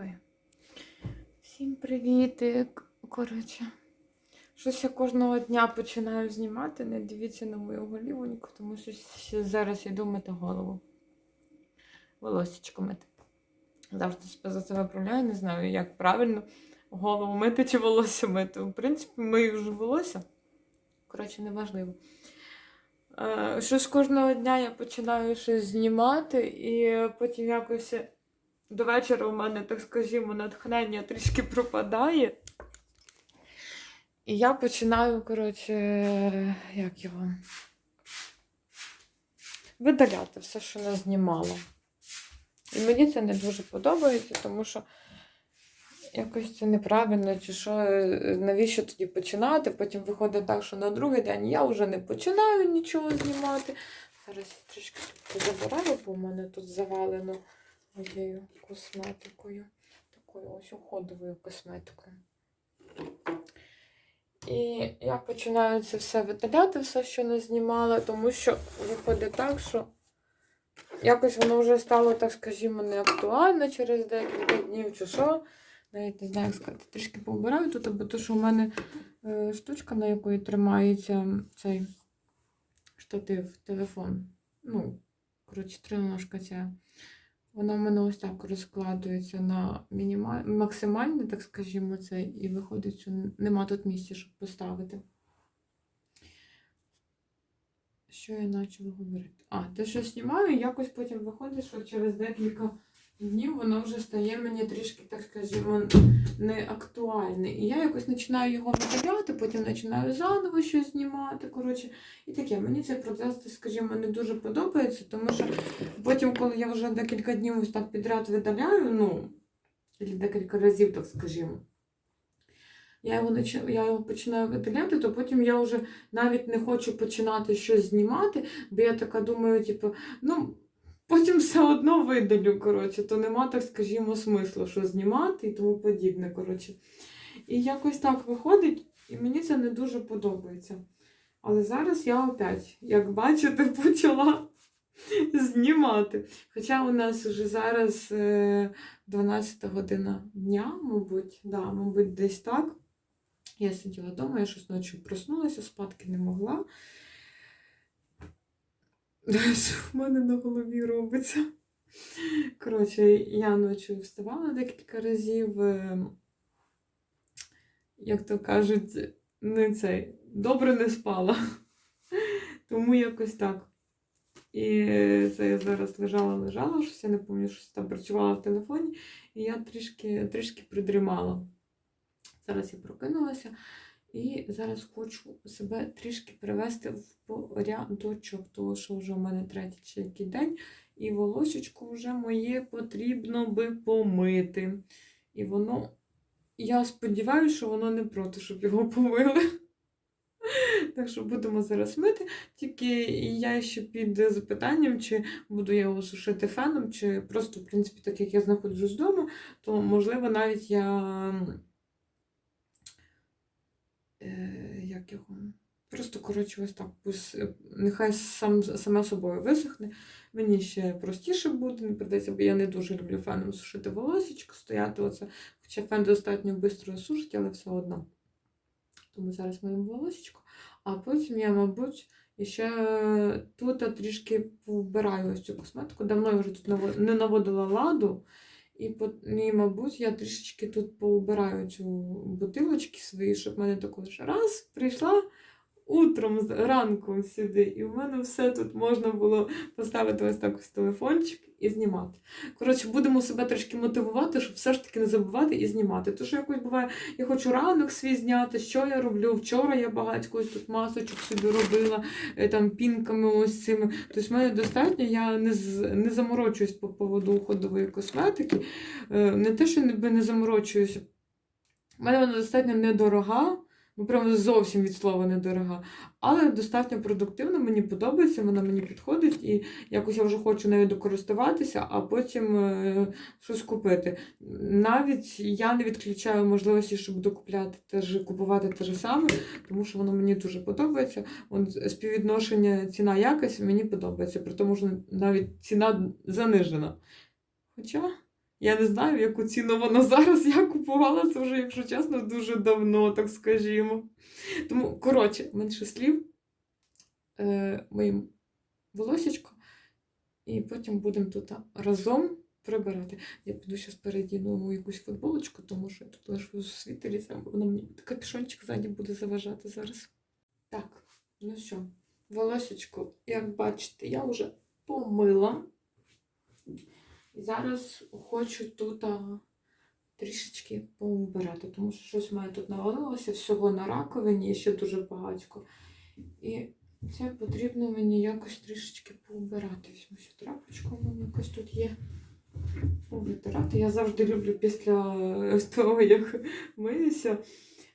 Ой. Всім привітик. Коротше. Щось я кожного дня починаю знімати. Не дивіться на мою голівоньку, тому що зараз йду мити голову. Волосечко мити. Завжди себе за це виправляю, не знаю, як правильно голову мити чи волосся мити. В принципі, мию вже волосся. Коротше, неважливо. Е, Щось кожного дня я починаю щось знімати, і потім якось до вечора у мене, так скажімо, натхнення трішки пропадає. І я починаю, коротше, як його, видаляти все, що не знімала. І мені це не дуже подобається, тому що якось це неправильно, чи що, е, навіщо тоді починати? Потім виходить так, що на другий день я вже не починаю нічого знімати. Зараз я трішки забираю, бо в мене тут завалено моєю косметикою. Такою ось уходовою косметикою. І я починаю це все видаляти, все, що не знімала, тому що виходить так, що якось воно вже стало, так скажімо, не актуально через декілька днів чи що. Навіть не знаю, як сказати. Трішки поубираю тут, бо то, що у мене е, штучка, на якої тримається цей штатив, телефон. Ну, коротше, триножка ця. Вона в мене ось так розкладується на мінімаль... максимальне, так скажімо, це, і виходить, що нема тут місця, щоб поставити. Що я почала говорити? А, те, що знімаю, якось потім виходить, що через декілька днів воно вже стає мені трішки, так скажімо, не актуальне. І я якось починаю його видаляти, потім починаю заново щось знімати. Коротше, і таке. Мені цей процес, скажімо, не дуже подобається, тому що потім, коли я вже декілька днів ось так підряд видаляю, ну, декілька разів, так скажімо. Я його, я його починаю видаляти, то потім я вже навіть не хочу починати щось знімати, бо я така думаю, типу, ну, потім все одно видалю, коротше, то нема, так скажімо, смислу, що знімати і тому подібне. коротше. І якось так виходить, і мені це не дуже подобається. Але зараз я опять, як бачите, почала знімати. Хоча у нас вже зараз е, 12 година дня, мабуть, да, мабуть, десь так. Я сиділа вдома, я щось ночі проснулася, спадки не могла. Що в мене на голові робиться? Коротше, я ночі вставала декілька разів, е, як то кажуть, не цей, добре не спала. Тому якось так. І це я зараз лежала, лежала, щось я не пам'ятаю, щось там працювала в телефоні, і я трішки, трішки придрімала. Зараз я прокинулася і зараз хочу себе трішки привести в порядочок, тому що вже в мене третій чи який день, і волосечко вже моє потрібно би помити. І воно, я сподіваюся, що воно не проти, щоб його помили. Так що будемо зараз мити. Тільки я ще під запитанням, чи буду я його сушити феном, чи просто, в принципі, так як я знаходжусь вдома, то можливо навіть я. Е, як його? Просто, коротше, ось так. е, Нехай сам, саме собою висохне. Мені ще простіше буде, не придеться, бо я не дуже люблю феном сушити волосечко, стояти оце. Хоча фен достатньо швидко сушить, але все одно. Тому зараз моєму волосечко. А потім я, мабуть, ще тут трішки вбираю ось цю косметику. Давно я вже тут не наводила ладу. І, по- і, мабуть, я трішечки тут поубираю цю бутилочки свої, щоб мене також раз прийшла утром ранку сюди, і в мене все тут можна було поставити ось так ось телефончик і знімати. Коротше, будемо себе трішки мотивувати, щоб все ж таки не забувати і знімати. Тому що якось буває, я хочу ранок свій зняти, що я роблю. Вчора я багатько тут масочок собі робила, е, там пінками ось цими. Тобто в мене достатньо, я не, не заморочуюсь по поводу ходової косметики. Е, Не те, що не заморочуюся. У мене вона достатньо недорога. Ну, прямо зовсім від слова недорога. Але достатньо продуктивна, мені подобається, вона мені підходить, і якось я вже хочу нею докористуватися, а потім е, щось купити. Навіть я не відключаю можливості, щоб докупляти теж купувати те ж саме, тому що воно мені дуже подобається. Вон, співвідношення ціна-якість мені подобається, при тому що навіть ціна занижена. Хоча Я не знаю, яку ціну воно зараз. Я купувала це вже, якщо чесно, дуже давно, так скажімо. Тому, коротше, менше слів. Е, моїм волосечко, і потім будемо тут разом прибирати. Я піду зараз передіну якусь футболочку, тому що я тут лишу світері, бо воно мені капюшончик ззаді буде заважати зараз. Так, ну що, волосечко, як бачите, я вже помила. І зараз хочу тут а, трішечки поубирати, тому що щось в мене тут навалилося, всього на раковині, і ще дуже багатько. І це потрібно мені якось трішечки поубирати. Візьму ще трапочку, в мене якось тут є. Витирати. Я завжди люблю після того, як миюся,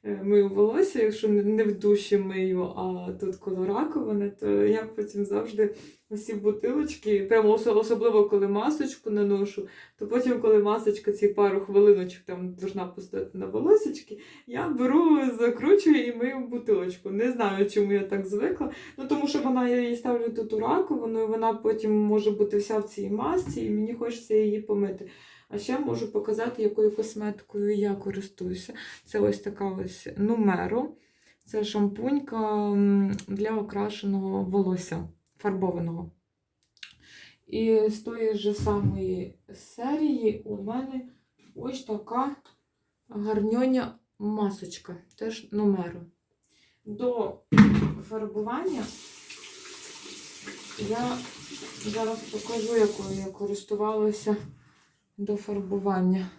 мию волосся, якщо не- в душі мию, а тут коло раковини, то я потім завжди усі бутилочки, прямо особливо коли масочку наношу, то потім, коли масочка ці пару хвилиночок там должна постояти на волосечки, я беру, закручую і мию бутилочку. Не знаю, чому я так звикла. Ну тому що вона я її ставлю тут у раковину, і вона потім може бути вся в цій масці, і мені хочеться її помити. А ще можу показати, якою косметикою я користуюся. Це ось така ось нумеро. Це шампунька для окрашеного волосся, фарбованого. І з тої ж самої серії у мене ось така гарньоня масочка, теж нумеро. До фарбування я зараз покажу, якою я користувалася до фарбування.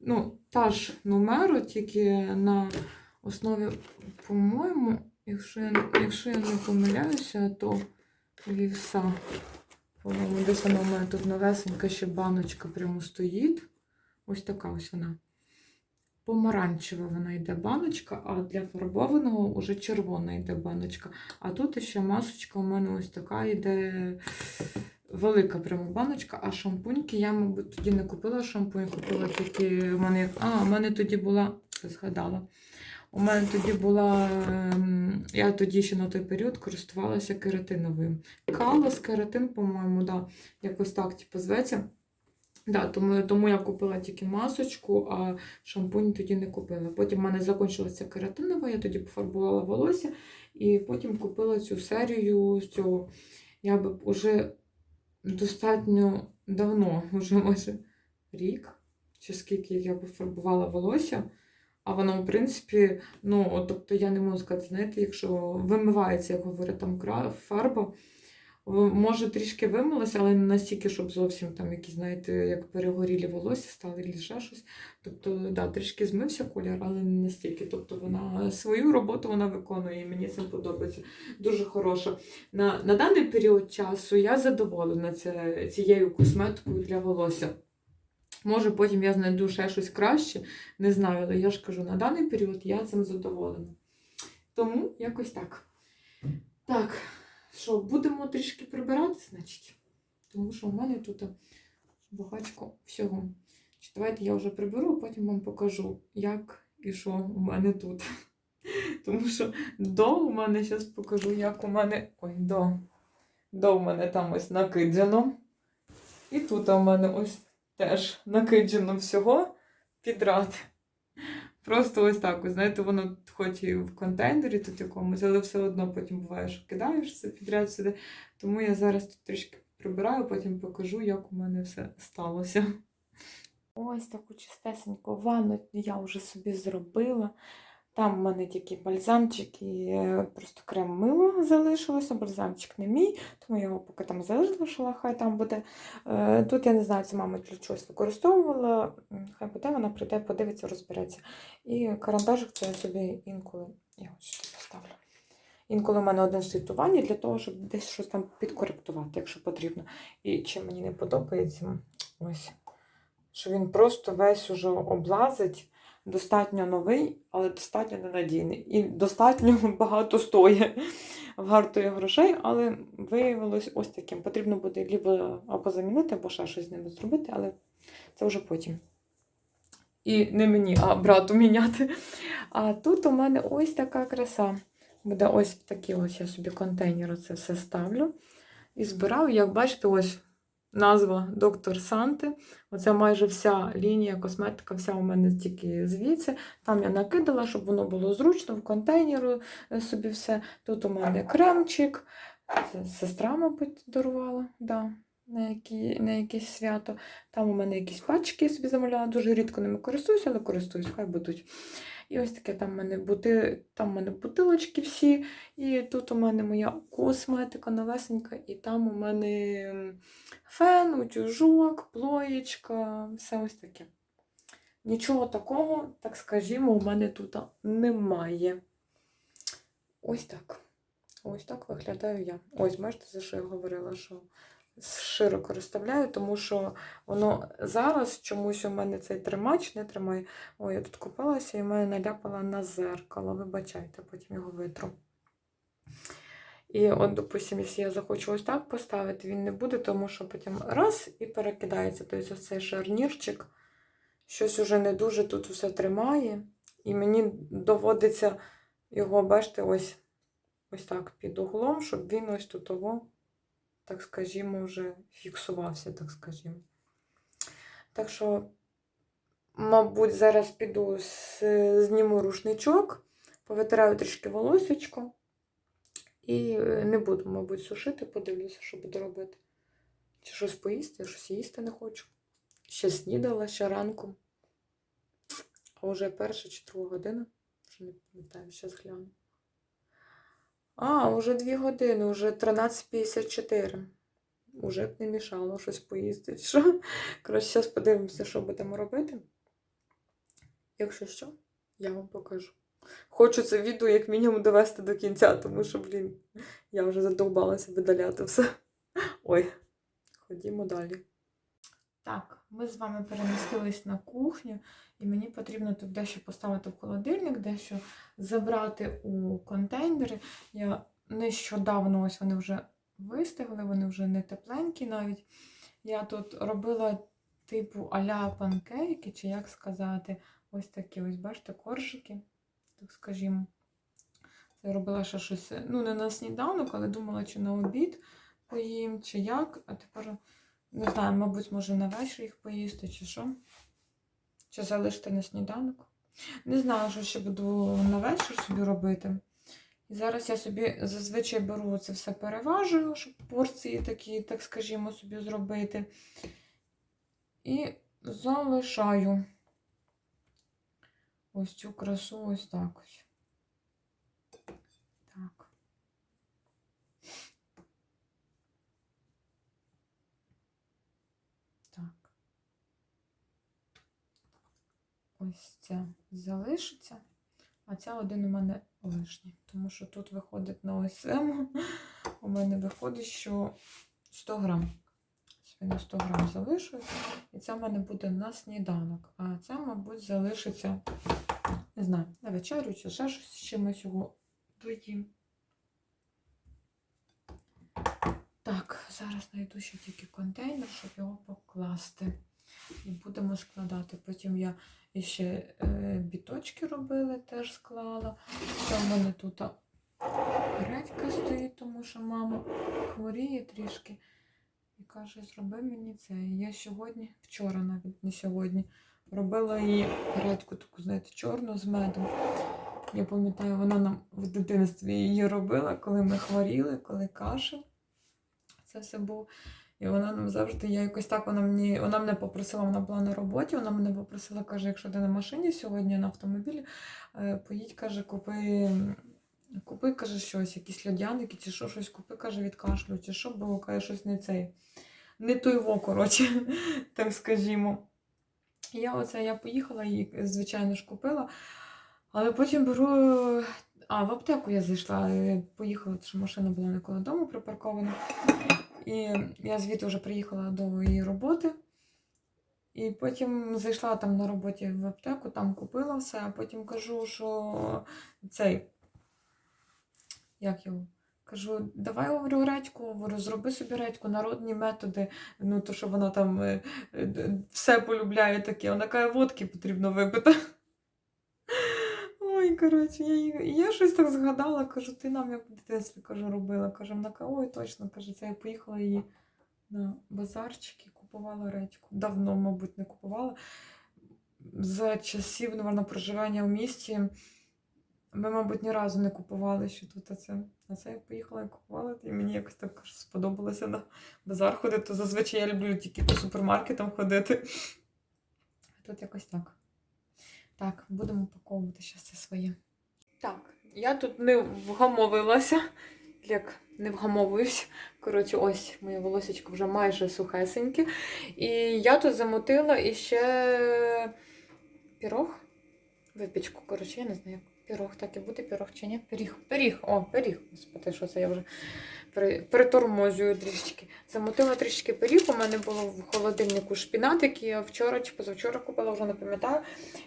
Ну, та ж нумеро, тільки на основі, по-моєму, якщо я, якщо я не помиляюся, то вівса. По-моєму, десь вона у мене тут новесенька ще баночка прямо стоїть. Ось така ось вона. Помаранчева вона йде баночка, а для фарбованого вже червона йде баночка. А тут ще масочка у мене ось така йде велика прямо баночка, а шампуньки я, мабуть, тоді не купила шампунь, купила тільки у мене. А, у мене тоді була, згадала. У мене тоді була. ем, Я тоді ще на той період користувалася кератиновим. Калос, кератин, по-моєму, да, якось так, типу, зветься. Да, тому, тому я купила тільки масочку, а шампунь тоді не купила. Потім в мене закінчилася кератинова, я тоді пофарбувала волосся і потім купила цю серію з цього. Я би вже достатньо давно, вже може рік, чи скільки я пофарбувала волосся. А воно, в принципі, ну, тобто я не можу сказати, знаєте, якщо вимивається, як говорять, там фарба, може трішки вимилося, але не настільки, щоб зовсім там якісь, знаєте, як перегорілі волосся стали чи ще щось. Тобто, да, трішки змився колір, але не настільки. Тобто вона свою роботу вона виконує, і мені це подобається. Дуже хороша. На, на даний період часу я задоволена це, цією косметикою для волосся. Може, потім я знайду ще щось краще, не знаю, але я ж кажу, на даний період я цим задоволена. Тому якось так. Так, що, будемо трішки прибирати, значить. Тому що в мене тут багатько всього. Чи Давайте я вже приберу, а потім вам покажу, як і що у мене тут. Тому що до у мене зараз покажу, як у мене. Ой, до. До у мене там ось накиджено. І тут у мене ось теж накиджено всього підряд. Просто ось так, ось, знаєте, воно хоч і в контейнері тут якомусь, але все одно потім буває, що кидаєш все підряд сюди. Тому я зараз тут трішки прибираю, потім покажу, як у мене все сталося. Ось таку чистесеньку ванну я вже собі зробила. Там в мене тільки бальзамчик і е, просто крем мило залишилося. Бальзамчик не мій, тому я його поки там залишила, хай там буде. Е, Тут я не знаю, це мама чогось використовувала. Хай буде, вона прийде, подивиться, розбереться. І карандашик це я собі інколи. Я ось поставлю. Інколи в мене один ванні для того, щоб десь щось там підкоректувати, якщо потрібно. І чи мені не подобається, ось, що він просто весь уже облазить. Достатньо новий, але достатньо ненадійний. І достатньо багато стоїть, вартує грошей, але виявилось ось таким. Потрібно буде либо або замінити, або ще щось з ними зробити, але це вже потім. І не мені, а брату міняти. А тут у мене ось така краса. Буде ось такі ось я собі контейнери це все ставлю. І збираю, як бачите, ось назва доктор Санти. Оце майже вся лінія косметика, вся у мене тільки звідси. Там я накидала, щоб воно було зручно, в контейнері е, собі все. Тут у мене кремчик. Це сестра, мабуть, дарувала. Да. На, які, на якесь свято. Там у мене якісь пачки я собі замовляла, дуже рідко ними користуюся, але користуюсь, хай будуть. І ось таке там у мене бути, там у мене бутилочки всі, і тут у мене моя косметика новесенька, і там у мене фен, утюжок, плоєчка, все ось таке. Нічого такого, так скажімо, у мене тут немає. Ось так. Ось так виглядаю я. Ось, бачите, за що я говорила, що широко розставляю, тому що воно зараз чомусь у мене цей тримач не тримає. Ой, я тут купалася і мене наляпала на зеркало. Вибачайте, потім його витру. І от, допустимо, якщо я захочу ось так поставити, він не буде, тому що потім раз і перекидається. Тобто ось цей шарнірчик щось уже не дуже тут все тримає. І мені доводиться його, бачите, ось, ось так під углом, щоб він ось тут того, так скажімо, вже фіксувався, так скажімо. Так що, мабуть, зараз піду, зніму рушничок, повитираю трішки волосечко. І е, не буду, мабуть, сушити, подивлюся, що буду робити. Чи щось поїсти, я щось їсти не хочу. Ще снідала, ще ранком. А вже перша чи друга година. Вже не пам'ятаю, зараз гляну. А, вже дві години, вже 13.54. Уже б не мішало щось поїсти. чи Що? Коротше, зараз подивимося, що будемо робити. Якщо що, я вам покажу. Хочу це відео як мінімум довести до кінця, тому що, блін, я вже задовбалася видаляти все. Ой, ходімо далі. Так, ми з вами перемістились на кухню, і мені потрібно тут дещо поставити в холодильник, дещо забрати у контейнери. Я нещодавно ось вони вже вистигли, вони вже не тепленькі навіть. Я тут робила типу аля панкейки, чи як сказати, ось такі ось, бачите, коржики так скажімо. Я робила ще щось, ну, не на сніданок, але думала, чи на обід поїм, чи як. А тепер, не знаю, мабуть, може на вечір їх поїсти, чи що. Чи залишити на сніданок. Не знаю, що ще буду на вечір собі робити. І зараз я собі зазвичай беру це все переважую, щоб порції такі, так скажімо, собі зробити. І залишаю ось цю красу ось так ось. Так. Так. Ось ця залишиться, а ця один у мене лишній. Тому що тут виходить на ОСМ. У мене виходить, що 100 грам. Свину 100 грам залишую. І це в мене буде на сніданок. А це, мабуть, залишиться, не знаю, на вечерю чи ще щось з чимось його доїм. Так, зараз знайду ще тільки контейнер, щоб його покласти. І будемо складати. Потім я ще е, біточки робила, теж склала. Ще в мене тут редька стоїть, тому що мама хворіє трішки. І каже, зроби мені це. І я сьогодні, вчора навіть не сьогодні, робила їй редьку таку, знаєте, чорну з медом. Я пам'ятаю, вона нам в дитинстві її робила, коли ми хворіли, коли кашель. Це все було. І вона нам завжди, я якось так, вона мені, вона мене попросила, вона була на роботі, вона мене попросила, каже, якщо ти на машині сьогодні на автомобілі, е, поїдь, каже, купи, купи, каже, щось, якісь льодяники, чи що, щось купи, каже, від кашлю, чи що, бо каже, щось не цей. Не той во, коротше, так скажімо. Я оце я поїхала, її, звичайно ж, купила. Але потім беру. А, в аптеку я зайшла. Поїхала, тому що машина була не коло дому припаркована. І я звідти вже приїхала до її роботи. І потім зайшла там на роботі в аптеку, там купила все, а потім кажу, що цей. Як його? Кажу, давай говорю редьку, говорю, зроби собі редьку, народні методи. Ну, то що вона там е, е, все полюбляє таке. Вона каже, водки потрібно випити. Коротше, я, я щось так згадала, кажу, ти нам як в дитинстві кажу, робила. Каже, вона каже, ой, точно, каже, це я поїхала її на базарчики, купувала редьку. Давно, мабуть, не купувала. За часів, напевно, проживання в місті ми, мабуть, ні разу не купували ще тут оце. А це я поїхала і купувала, і мені якось так сподобалося на базар ходити. Зазвичай я люблю тільки по супермаркетам ходити. А Тут якось так. Так, будемо упаковувати зараз це своє. Так, я тут не вгамовилася. Як не вгамовуюсь. Коротше, ось моє волосечко вже майже сухесеньке. І я тут замотила іще пірог. Випічку, коротше, я не знаю, як пірог так і буде, пірог чи ні. Пиріг. Пиріг, о, пиріг. Господи, що це я вже при- притормозую трішечки. Замотила трішечки пиріг. У мене було в холодильнику шпінат, який я вчора чи позавчора купила, вже не пам'ятаю.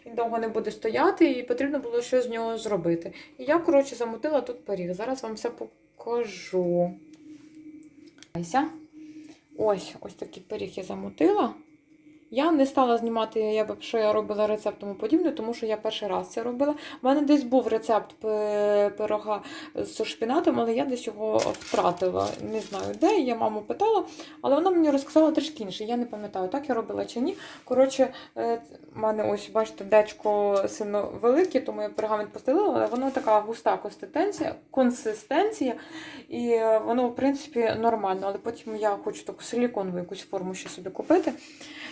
Він довго не буде стояти, і потрібно було щось з нього зробити. І я, коротше, замотила тут пиріг. Зараз вам все покажу. Ось, ось такий пиріг я замутила. Я не стала знімати, я б, що я робила рецепт тому подібне, тому що я перший раз це робила. У мене десь був рецепт пирога з шпінатом, але я десь його втратила. Не знаю де. Я маму питала, але вона мені розказала трішки інше. Я не пам'ятаю, так я робила чи ні. Коротше, е, в мене ось, бачите, дечко сильно велике, тому я пергамент постелила, але воно така густа консистенція, консистенція, і воно, в принципі, нормально. Але потім я хочу таку силіконову якусь форму ще собі купити.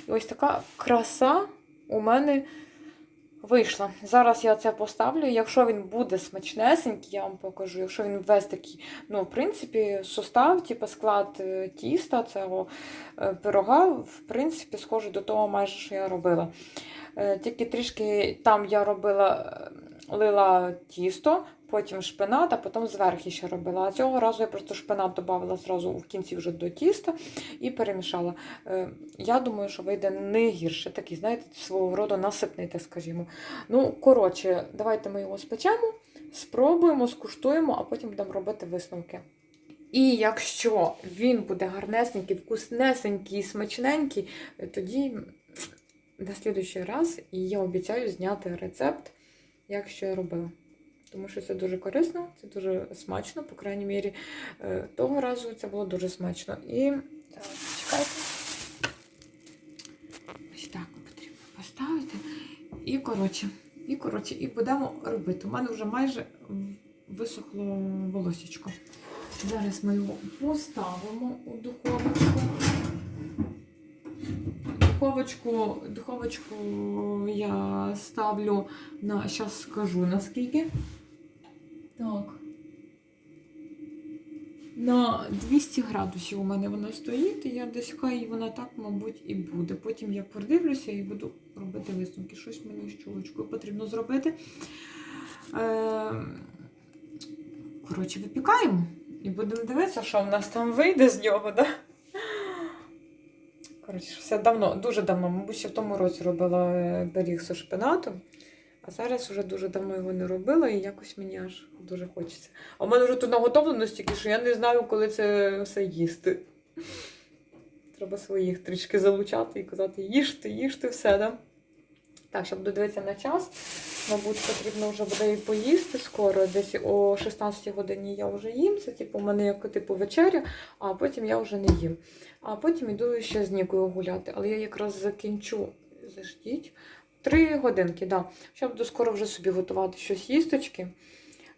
І ось така краса у мене вийшла. Зараз я це поставлю. Якщо він буде смачнесенький, я вам покажу. Якщо він весь такий, ну, в принципі, состав, типу склад е, тіста, цього е, пирога, в принципі, схожий до того, майже, що я робила. Е, Тільки трішки там я робила, лила тісто, потім шпинат, а потім зверху ще робила. А цього разу я просто шпинат додавала зразу в кінці вже до тіста і перемішала. Е, Я думаю, що вийде не гірше. Такий, знаєте, свого роду насипний, скажімо. Ну, коротше, давайте ми його спечемо, спробуємо, скуштуємо, а потім будемо робити висновки. І якщо він буде гарнесенький, вкуснесенький, смачненький, е, тоді на слідуючий раз я обіцяю зняти рецепт, як що я робила. Тому що це дуже корисно, це дуже смачно, по крайній мірі, е, того разу це було дуже смачно. І так, чекайте. Ось так потрібно поставити. І коротше, і коротше, і будемо робити. У мене вже майже висохло волосічко. Зараз ми його поставимо у духовочку. Духовочку, духовочку я ставлю на, зараз скажу наскільки. Так. На 200 градусів у мене вона стоїть, і я десь хай вона так, мабуть, і буде. Потім я продивлюся і буду робити висновки. Щось мені з чолочкою потрібно зробити. Е, коротше, випікаємо і будемо дивитися, що в нас там вийде з нього. Да? Коротше, все давно, дуже давно, мабуть, ще в тому році робила пиріг зі шпинатом. А зараз вже дуже давно його не робила і якось мені аж дуже хочеться. А в мене вже тут наготовлено стільки, що я не знаю, коли це все їсти. Треба своїх трішки залучати і казати, їжте, їжте все, да? Так, щоб додивитися на час, мабуть, потрібно вже буде і поїсти скоро. Десь о 16 годині я вже їм. Це типу, у мене як типу вечеря, а потім я вже не їм. А потім йду ще з Нікою гуляти. Але я якраз закінчу. Заждіть. Три годинки, да. Ще буду скоро вже собі готувати щось їсточки.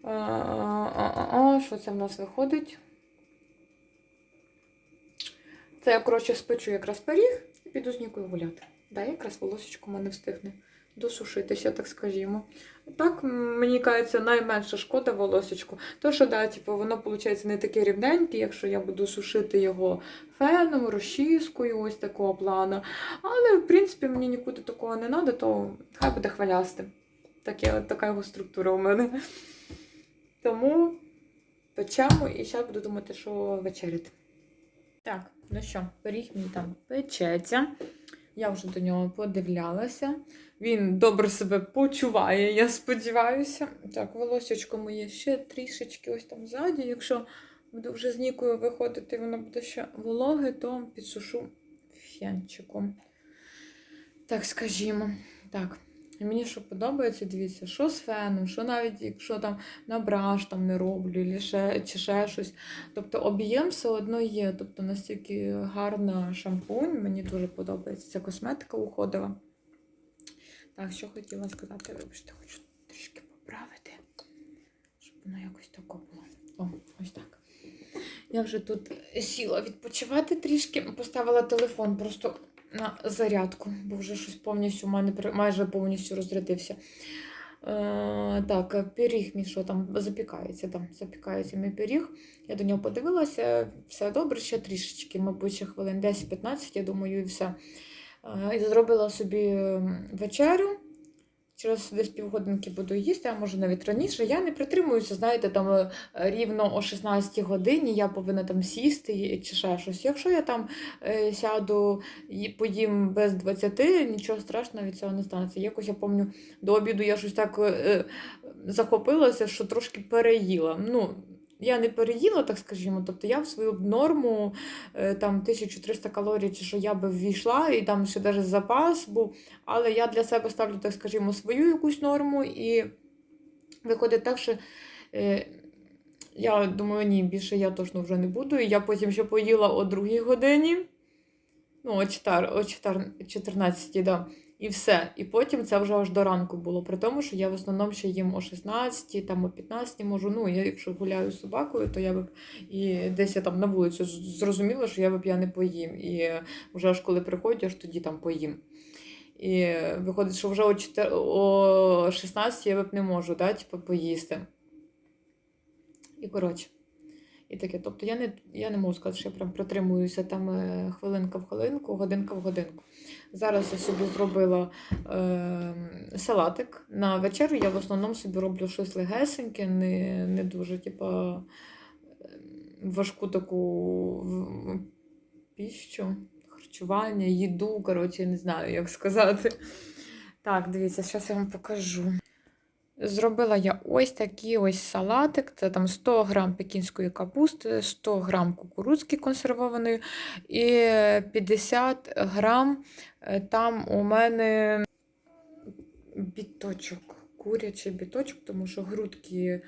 А, що це в нас виходить? Це я, коротше, спечу якраз пиріг і піду з Нікою гуляти. Да, якраз волосечко в мене встигне досушитися, так скажімо. Так, мені кажеться, найменша шкода волосечку. То, що да, типу, воно виходить не таке рівненьке, якщо я буду сушити його феном, розчіскою, ось такого плану. Але, в принципі, мені нікуди такого не треба, то хай буде хвилясти. Таке, така його структура у мене. Тому печемо і зараз буду думати, що вечеряти. Так, ну що, пиріг мій там печеться. Я вже до нього подивлялася. Він добре себе почуває, я сподіваюся. Так, волосечко моє ще трішечки ось там ззаді. Якщо буду вже з нікою виходити, воно буде ще вологе, то підсушу фенчиком. Так, скажімо. Так, І мені що подобається, дивіться, що з феном, що навіть якщо там на браш там не роблю, ще, чи ще щось. Тобто об'єм все одно є. Тобто настільки гарна шампунь, мені дуже подобається. Ця косметика уходила. Так, що хотіла сказати, вибачте, хочу трішки поправити, щоб воно якось тако було. О, ось так. Я вже тут сіла відпочивати трішки, поставила телефон просто на зарядку, бо вже щось повністю у мене майже повністю розрядився. Е, так, пиріг мій що там запікається, там запікається мій пиріг. Я до нього подивилася, все добре, ще трішечки, мабуть, ще хвилин 10-15, я думаю, і все. Е, І зробила собі вечерю. Через десь півгодинки буду їсти, а може навіть раніше. Я не притримуюся, знаєте, там е, рівно о 16 годині я повинна там сісти чи ще щось. Якщо я там е, сяду і поїм без 20, нічого страшного від цього не станеться. Якось я пам'ятаю, до обіду я щось так е, захопилася, що трошки переїла. Ну, я не переїла, так скажімо, тобто я в свою норму е, там 1300 калорій, чи що я би ввійшла, і там ще навіть запас був. Але я для себе ставлю, так скажімо, свою якусь норму, і виходить так, що е, я думаю, ні, більше я точно вже не буду. І я потім ще поїла о другій годині, ну, о, 4, о 4, 14, да. І все. І потім це вже аж до ранку було. При тому, що я в основному ще їм о 16, там о 15 можу. Ну, я якщо гуляю з собакою, то я б і десь я там на вулицю зрозуміла, що я б я не поїм. І вже аж коли приходять, аж тоді там поїм. І виходить, що вже о, 4, о 16 я б не можу да, типу, поїсти. І коротше. І таке. Тобто я не, я не можу сказати, що я прям притримуюся там е, хвилинка в хвилинку, годинка в годинку. Зараз я собі зробила е, салатик. На вечерю я в основному собі роблю щось легесеньке, не, не дуже, типа, е, важку таку піщу, харчування, їду, коротше, не знаю, як сказати. Так, дивіться, зараз я вам покажу. Зробила я ось такий ось салатик. Це там 100 грам пекінської капусти, 100 грам кукурудзки консервованої і 50 грам е, там у мене біточок, курячий біточок, тому що грудки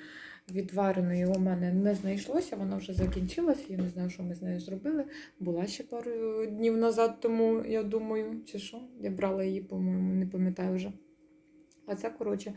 відвареної у мене не знайшлося, вона вже закінчилася. Я не знаю, що ми з нею зробили. Була ще пару днів назад, тому я думаю, чи що. Я брала її, по-моєму, не пам'ятаю вже. А це, коротше,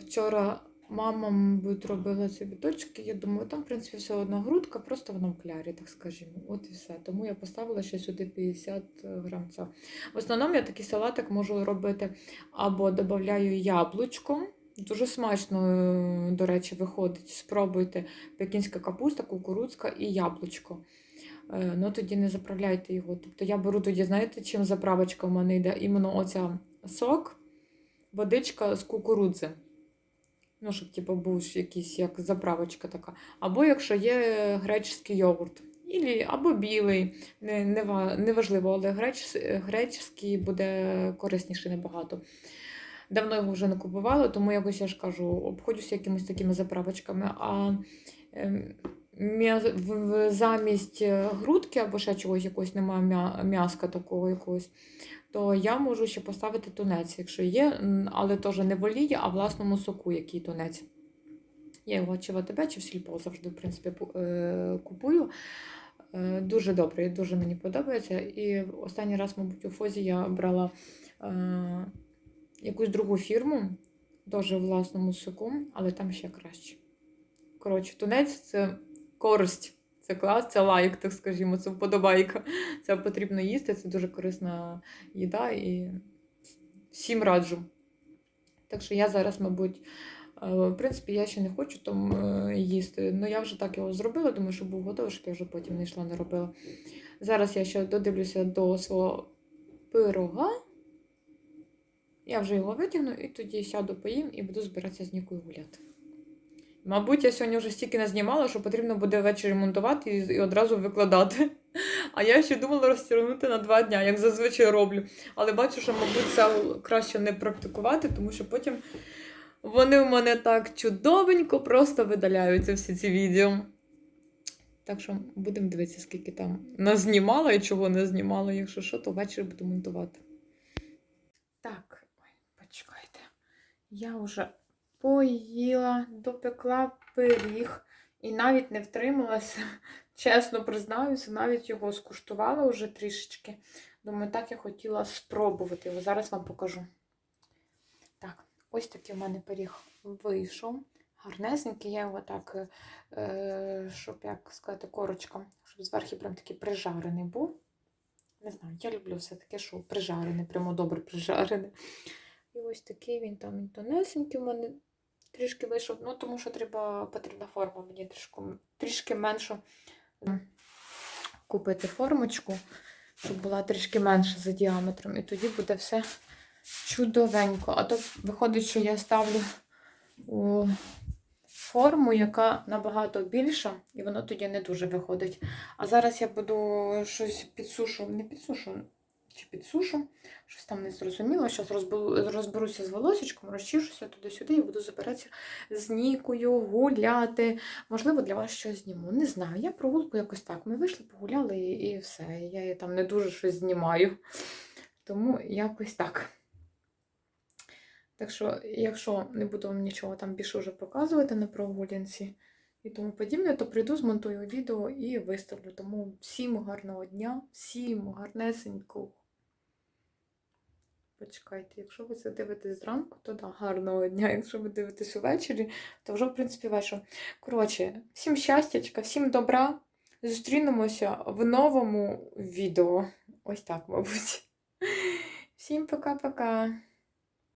вчора мама, мабуть, робила ці біточки. Я думаю, там, в принципі, все одна грудка, просто в клярі, так скажімо. От і все. Тому я поставила ще сюди 50 грам цього. В основному я такий салатик можу робити або додаю яблучко. Дуже смачно, е, до речі, виходить. Спробуйте пекінська капуста, кукурудзка і яблучко. Е, Ну тоді не заправляйте його. Тобто я беру тоді, знаєте, чим заправочка в мене йде? Іменно оця сок, водичка з кукурудзи. Ну, щоб типу, був якийсь як заправочка така. Або якщо є греческий йогурт. Ілі, або білий, не, не, неважливо, але греч, греческий буде корисніший набагато. Давно його вже не купувала, тому якось я ж кажу, обходжуся якимись такими заправочками. А ем, замість е, грудки або ще чогось якогось немає м'я- м'яска такого якогось, то я можу ще поставити тунець, якщо є, але теж не в олії, а власному соку, який тунець. Я його чи в АТБ, чи в сільпо завжди, в принципі, е, купую. Е, Дуже добре, дуже мені подобається. І останній раз, мабуть, у Фозі я брала е, якусь другу фірму, теж власному соку, але там ще краще. Коротше, тунець це користь, це клас, це лайк, так скажімо, це вподобайка. Це потрібно їсти, це дуже корисна їда і всім раджу. Так що я зараз, мабуть, е, в принципі, я ще не хочу там е, їсти. Ну, я вже так його зробила, думаю, що був готовий, щоб я вже потім не йшла, не робила. Зараз я ще додивлюся до свого пирога. Я вже його витягну і тоді сяду поїм і буду збиратися з Нікою гуляти. Мабуть, я сьогодні вже стільки не знімала, що потрібно буде ввечері монтувати і, і одразу викладати. А я ще думала розтягнути на два дня, як зазвичай роблю. Але бачу, що, мабуть, це краще не практикувати, тому що потім вони в мене так чудовенько просто видаляються всі ці відео. Так що будемо дивитися, скільки там назнімала і чого не знімала. Якщо що, то ввечері буду монтувати. Так, ой, Почекайте. Я вже поїла, допекла пиріг і навіть не втрималася. Чесно признаюся, навіть його скуштувала вже трішечки. Думаю, так я хотіла спробувати його. Зараз вам покажу. Так, ось такий в мене пиріг вийшов. Гарнесенький, я його так, е, щоб як сказати, корочка, щоб зверху прям такий прижарений був. Не знаю, я люблю все таке, що прижарене, прямо добре прижарене. І ось такий він там він тонесенький у мене трішки вийшов. Ну, тому що треба, потрібна форма мені трішки, трішки меншу купити формочку, щоб була трішки менша за діаметром. І тоді буде все чудовенько. А то виходить, що я ставлю у форму, яка набагато більша, і воно тоді не дуже виходить. А зараз я буду щось підсушу, не підсушу, підсушу, щось там не зрозуміло. Зараз розберуся з волосечком, розчішуся туди-сюди і буду забиратися з Нікою, гуляти. Можливо, для вас щось зніму. Не знаю. Я прогулку якось так. Ми вийшли, погуляли і все. Я її там не дуже щось знімаю. Тому якось так. Так що, якщо не буду вам нічого там більше вже показувати на прогулянці і тому подібне, то прийду, змонтую відео і виставлю. Тому всім гарного дня, всім гарнесенького. Почекайте, якщо ви це дивитесь зранку, то да, гарного дня. Якщо ви дивитесь увечері, то вже, в принципі, вечір. Коротше, всім щастячка, всім добра. Зустрінемося в новому відео. Ось так, мабуть. Всім пока-пока.